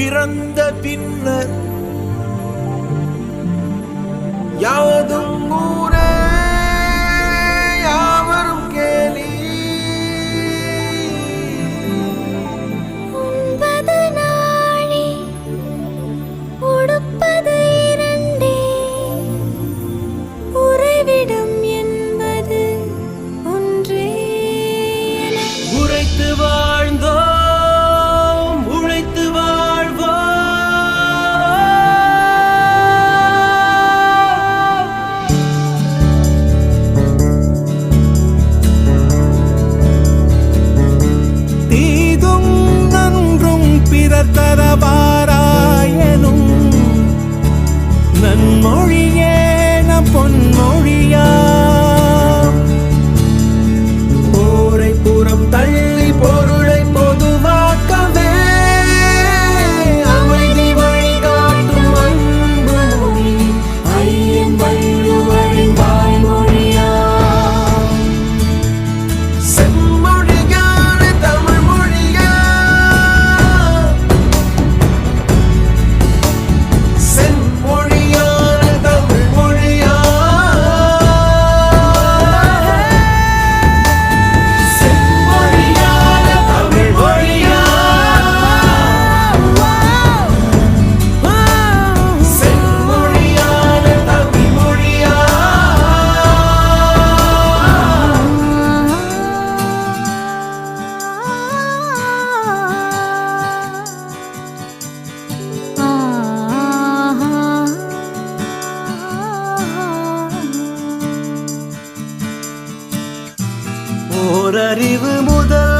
பிறந்த பின்னர் more ஓரறிவு முதல்